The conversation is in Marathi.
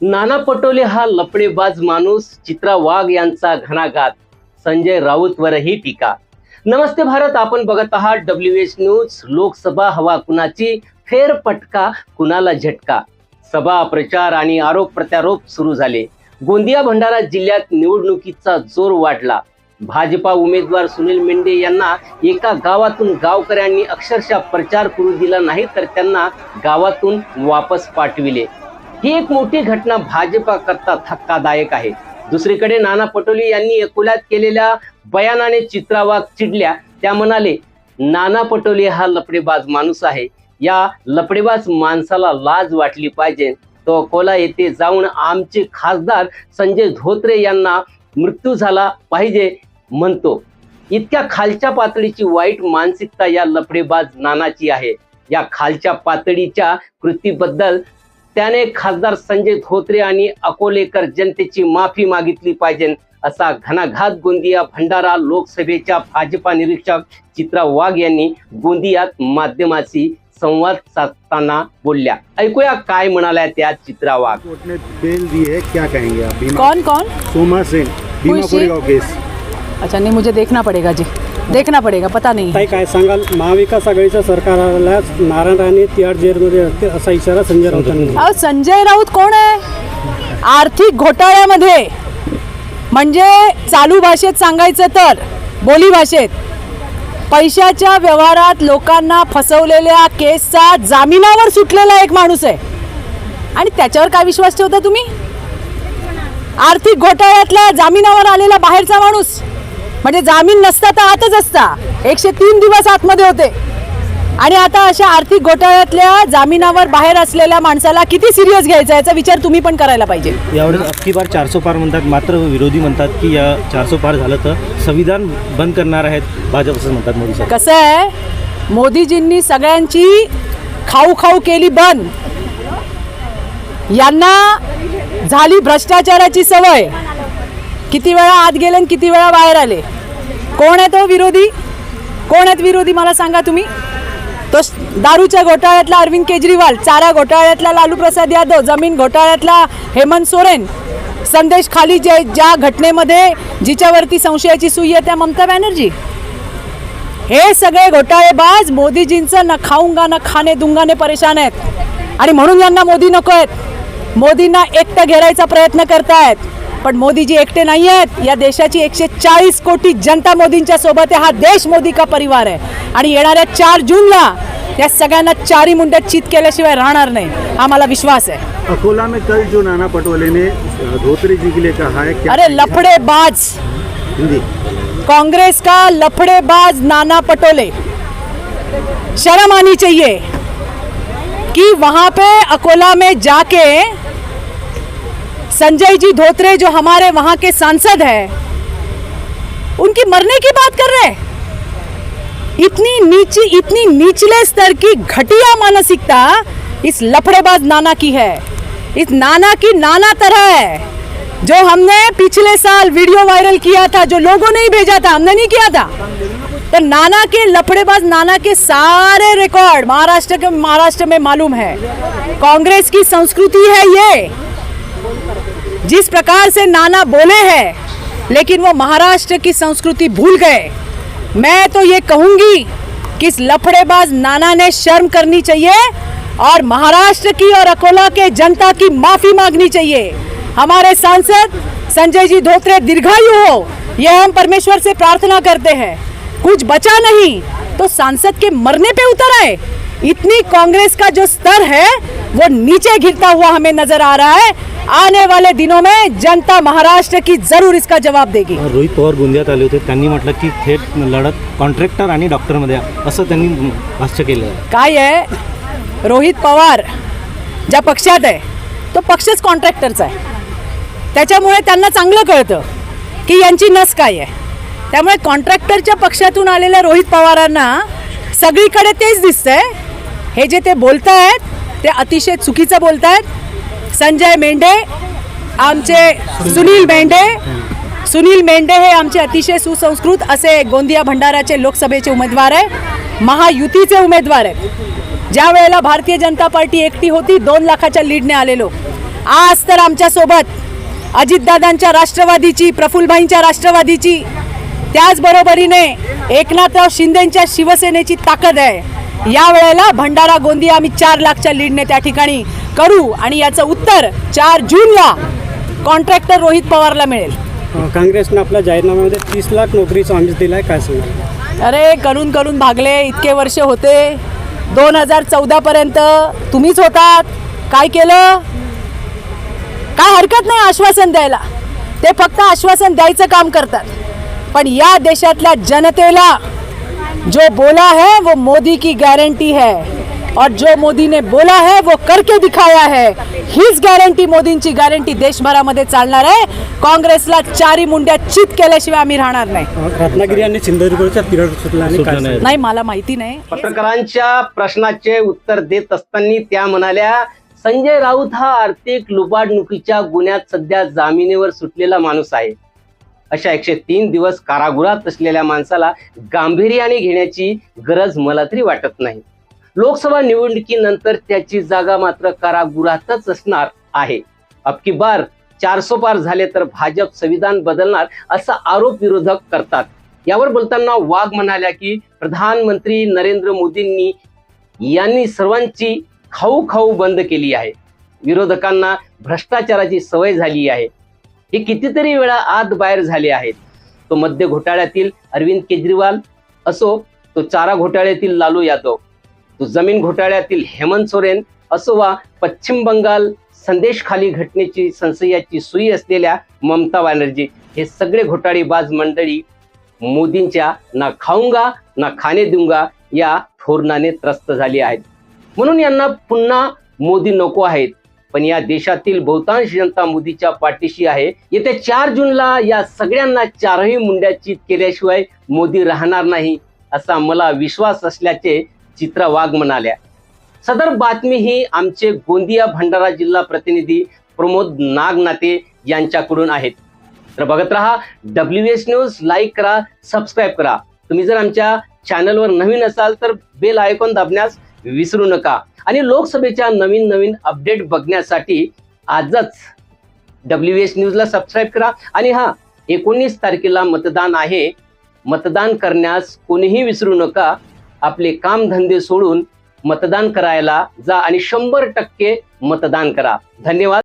नाना पटोले हा लपडेबाज माणूस चित्रा वाघ यांचा घणाघात. संजय राऊतवरही टीका. नमस्ते भारत आपण बघत आहात डब्ल्यू एच न्यूज लोकसभा हवा कुणाची? फेरपटका कुणाला झटका? सभा प्रचार आणि आरोप प्रत्यारोप सुरू झाले. गोंदिया भंडारा जिल्ह्यात निवडणुकीचा जोर वाढला. भाजपा उमेदवार सुनील मेंढे यांना एका गावातून गावकऱ्यांनी अक्षरशः प्रचार करू दिला नाही तर त्यांना गावातून वापस पाठविले. ही एक मोठी घटना भाजपा करता धक्कादायक आहे. दुसरीकडे नाना पटोले यांनी अकोल्यात केलेल्या बयानाने चित्रावाग चिडल्या. त्या म्हणाले नाना पटोले हा लपडेबाज माणूस आहे. या लपडेबाज माणसाला लाज वाटली पाहिजे. तो अकोला येथे जाऊन आमचे खासदार संजय धोत्रे यांना मृत्यू झाला पाहिजे म्हणतो. इतक्या खालच्या पातळीची वाईट मानसिकता या लफडेबाज नानाची आहे. या खालच्या पातळीच्या कृतीबद्दल त्याने खासदार संजय धोत्रे आणि अकोलेकर जनतेची माफी मागितली पाहिजे असा घणाघात गोंदिया भंडारा लोकसभेच्या भाजपा निरीक्षक चित्रा वाघ यांनी गोंदियात माध्यमाशी संवाद साधताना बोलल्या. ऐकूया काय म्हणाल्या त्या चित्रा वाघ. कोर्ट ने बेल दी है क्या कहेंगे आप? बीमा कौन कौन? सोमा केस? अच्छा नहीं मुझे देखना पड़ेगा जी। देखना पड़ेगा पता नहीं। ताई काय सांगाल? महाविकास आघाडीचं सरकार आल्यास नारायण राणे तिहार जेलमध्ये असतील असा इशारा संजय राऊतांनी दिला. अहो संजय राऊत कोण आहे? आर्थिक घोटाळ्यामध्ये. म्हणजे चालू भाषेत सांगायचं तर बोली भाषेत. पैशाच्या व्यवहारात लोकांना फसवलेल्या केसचा जामिनावर सुटलेला एक माणूस आहे. आणि त्याच्यावर काय विश्वास ठेवता तुम्ही? आर्थिक घोटाळ्यातला जामिनावर आलेला बाहेरचा माणूस. म्हणजे जामीन नसता तर आतच असता. एकशे तीन दिवस आतमध्ये होते. आणि आता अशा आर्थिक घोटाळ्यातल्या जामिनावर बाहेर असलेल्या माणसाला किती सिरियस घ्यायचा याचा विचार तुम्ही पण करायला पाहिजे. यावेळेस अबकी बार चारसो पार म्हणतात मात्र विरोधी म्हणतात की या चारसो पार झालं तर संविधान बंद करणार आहेत. भाजप असं म्हणतात मोदी कसं आहे? मोदीजींनी सगळ्यांची खाऊ खाऊ केली बंद. यांना झाली भ्रष्टाचाराची सवय. किती वेळा आत गेले आणि किती वेळा बाहेर आले? कोण आहे तो विरोधी? कोण आहेत विरोधी? मला सांगा तुम्ही. तो दारूच्या घोटाळ्यातला अरविंद केजरीवाल चारा घोटाळ्यातला लालू प्रसाद यादव जमीन घोटाळ्यातला हेमंत सोरेन संदेश खाली जे ज्या घटनेमध्ये जिच्यावरती संशयाची सुई आहे त्या ममता बॅनर्जी. हे सगळे घोटाळेबाज मोदीजींचं न खाऊंगा न खाणे दुंगाने परेशान आहेत. आणि म्हणून यांना मोदी नको आहेत. मोदींना एकटं घेरायचा प्रयत्न करतायत. पण मोदीजी एकटे नाही आहेत या देशाची एकशे चाळीस कोटी जनता मोदींच्या सोबत आहे. हा देश मोदी का परिवार आहे? आणि येणाऱ्या चार जूनला या सगळ्यांना चारी मुंड्यात चित केल्याशिवाय राहणार नाही. मला विश्वास आहे. अकोला में कल जो नाना पटोले ने धोत्रे जी के लिए कहा है क्या अरे लफड़ेबाज। हिंदी। कांग्रेस का लफड़ेबाज नाना पटोले। शर्म आनी चाहिए कि वहां पे अकोला में जाके संजय जी धोत्रे जो हमारे वहाँ के सांसद हैं, उनकी मरने की बात कर रहे हैं। इतनी नीची, इतनी निचले स्तर की घटिया मानसिकता इस लफड़ेबाज नाना की है। इस नाना की नाना तरह है, जो हमने पिछले साल वीडियो वायरल किया था, जो लोगों ने ही भेजा था, हमने नहीं किया था। तो नाना के लफड़ेबाज नाना के सारे रिकॉर्ड महाराष्ट्र के महाराष्ट्र में मालूम है। कांग्रेस की संस्कृति है ये। जिस प्रकार से नाना बोले हैं, लेकिन वो महाराष्ट्र की संस्कृति भूल गए। मैं तो ये कहूँगी कि इस लफड़ेबाज नाना ने शर्म करनी चाहिए और महाराष्ट्र की और अकोला के जनता की माफ़ी मांगनी चाहिए। हमारे सांसद संजय जी धोत्रे दीर्घायु हो यह हम परमेश्वर से प्रार्थना करते हैं। कुछ बचा नहीं तो सांसद के मरने पे उतर आए। इतनी कांग्रेस का जो स्तर है वो नीचे गिरता हुआ हमें नजर आ रहा है। आने वाले दिनों में जनता महाराष्ट्र की जरूर इसका जवाब देगी। रोहित पवार गोंदियात आले होते त्यांनी म्हटलं की थेट लढत कॉन्ट्रॅक्टर आणि डॉक्टरमध्ये असं त्यांनी भाष्य केलं काय आहे? रोहित पवार ज्या पक्षात आहे तो पक्षच कॉन्ट्रॅक्टरचा आहे. त्याच्यामुळे त्यांना चांगलं कळतं की यांची नस काय आहे. त्यामुळे कॉन्ट्रॅक्टरच्या पक्षातून आलेल्या रोहित पवारांना सगळीकडे तेच दिसतंय. हे जे ते बोलत आहेत ते अतिशय चुकीचं बोलत आहेत संजय मेंढे आमचे सुनील मेंढे. सुनील मेंढे हे आमचे अतिशय सुसंस्कृत असे गोंदिया भंडाराचे लोकसभेचे उमेदवार आहे महायुतीचे उमेदवार आहेत. ज्या वेळेला भारतीय जनता पार्टी एकटी होती दोन लाखाच्या लीडने आलेलो. आज तर आमच्यासोबत अजितदादांच्या राष्ट्रवादीची प्रफुल्लभाईंच्या राष्ट्रवादीची त्याचबरोबरीने एकनाथराव शिंदेंच्या शिवसेनेची ताकद आहे. या वेळेला भंडारा गोंदिया आम्ही चार लाखच्या लीडने त्या ठिकाणी करू आणि याचं उत्तर चार जूनला कॉन्ट्रॅक्टर रोहित पवारला मिळेल. काँग्रेसनं आपल्या जाहीरनाम्यामध्ये तीस लाख नोकरीचा आमिष दिला आहे काय सांगाल? अरे करून करून भागले इतके वर्ष होते. दोन हजार चौदापर्यंत तुम्हीच होतात. काय केलं? काय हरकत नाही आश्वासन द्यायला. ते फक्त आश्वासन द्यायचं काम करतात. पण या देशातल्या जनतेला जो बोला है वो मोदी की गारंटी है। और जो मोदी ने बोला है वो करके दिखाया है। हीच गॅरंटी मोदींची गॅरंटी देशभरामध्ये चालणार आहे. काँग्रेसला चारी मुंड्या चित केल्याशिवाय आम्ही राहणार नाही. रत्नागिरी आणि सिंधुदुर्गच्या तिरड सुटला आणि काय? सुटला नाही. सांगाल? नाही मला माहिती नाही. पत्रकारांच्या प्रश्नाचे उत्तर देत असताना त्या म्हणाल्या संजय राऊत हा आर्थिक लुबाडणुकीच्या गुन्ह्यात सध्या जामिनीवर सुटलेला माणूस आहे. अशा एकशे तीन दिवस कारागृहात असलेल्या माणसाला गांभीर्याने घेण्याची गरज मला तरी वाटत नाही. लोकसभा निवडणुकीनंतर त्याची जागा मात्र कारागृहातच असणार आहे. अबकी बार चारसो पार झाले तर भाजप संविधान बदलणार असा आरोप विरोधक करतात. यावर बोलताना वाघ म्हणाल्या की प्रधानमंत्री नरेंद्र मोदींनी यांनी सर्वांची खाऊ खाऊ बंद केली आहे. विरोधकांना भ्रष्टाचाराची सवय झाली आहे. हे कितीतरी वेळा आत बाहेर झाले आहेत. तो मद्य घोटाळ्यातील अरविंद केजरीवाल असो तो चारा घोटाळ्यातील लालू यादव तो जमीन घोटाळ्यातील हेमंत सोरेन असो वा पश्चिम बंगाल संदेश खाली घटनेची संशयाची सुई असलेल्या ममता बॅनर्जी हे सगळे घोटाळेबाज मंडळी मोदींच्या ना खाऊंगा ना खाणे देऊंगा या थोरणाने त्रस्त झाली आहेत. म्हणून यांना पुन्हा मोदी नको आहेत. पण या देशातील बहुतांश जनता मोदीच्या पाठीशी आहे. येत्या चार जूनला या सगळ्यांना चारही मुंड्या चित केल्याशिवाय मोदी राहणार नाही असा मला विश्वास असल्याचे चित्रा वाघ म्हणाल्या. सदर बातमी ही आमचे गोंदिया भंडारा जिल्हा प्रतिनिधी प्रमोद नागनाते यांच्याकडून आहेत. तर बघत राहा डब्ल्यू एस न्यूज लाईक करा सबस्क्राईब करा. तुम्ही जर आमच्या चॅनलवर नवीन असाल तर बेल आयकॉन दाबण्यास विसरू नका. आणि लोकसभेच्या नवीन नवीन अपडेट बघण्यासाठी आजच डब्ल्यू एस न्यूजला सबस्क्राईब करा. आणि हा एकोणीस तारखेला मतदान आहे. मतदान करण्यास कोणीही विसरू नका. आपले कामधंदे सोडून मतदान करायला जा आणि शंभर टक्के मतदान करा. धन्यवाद.